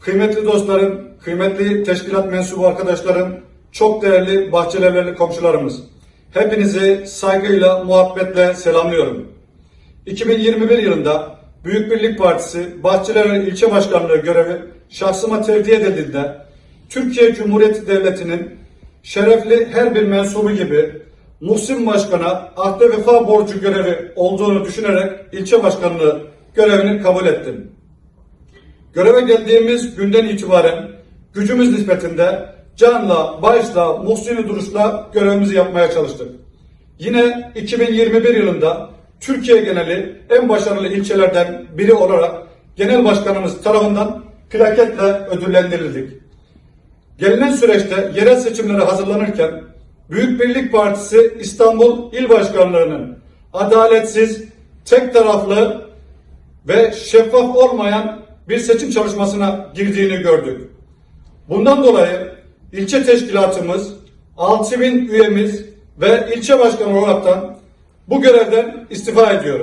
Kıymetli dostlarım, kıymetli teşkilat mensubu arkadaşlarım, çok değerli Bahçelievlerli komşularımız. Hepinizi saygıyla, muhabbetle selamlıyorum. 2021 yılında Büyük Birlik Partisi Bahçelievler İlçe Başkanlığı görevi şahsıma tevdi edildiğinde Türkiye Cumhuriyeti Devleti'nin şerefli her bir mensubu gibi Muhsin Başkan'a ahde vefa borcu görevi olduğunu düşünerek ilçe başkanlığı görevini kabul ettim. Göreve geldiğimiz günden itibaren gücümüz nispetinde canla, başla, muhsini duruşla görevimizi yapmaya çalıştık. Yine 2021 yılında Türkiye geneli en başarılı ilçelerden biri olarak genel başkanımız tarafından plaketle ödüllendirildik. Gelinen süreçte yerel seçimlere hazırlanırken Büyük Birlik Partisi İstanbul İl Başkanlığı'nın adaletsiz, tek taraflı ve şeffaf olmayan bir seçim çalışmasına girdiğini gördük. Bundan dolayı ilçe teşkilatımız, 6000 üyemiz ve ilçe başkanı olaraktan bu görevden istifa ediyor.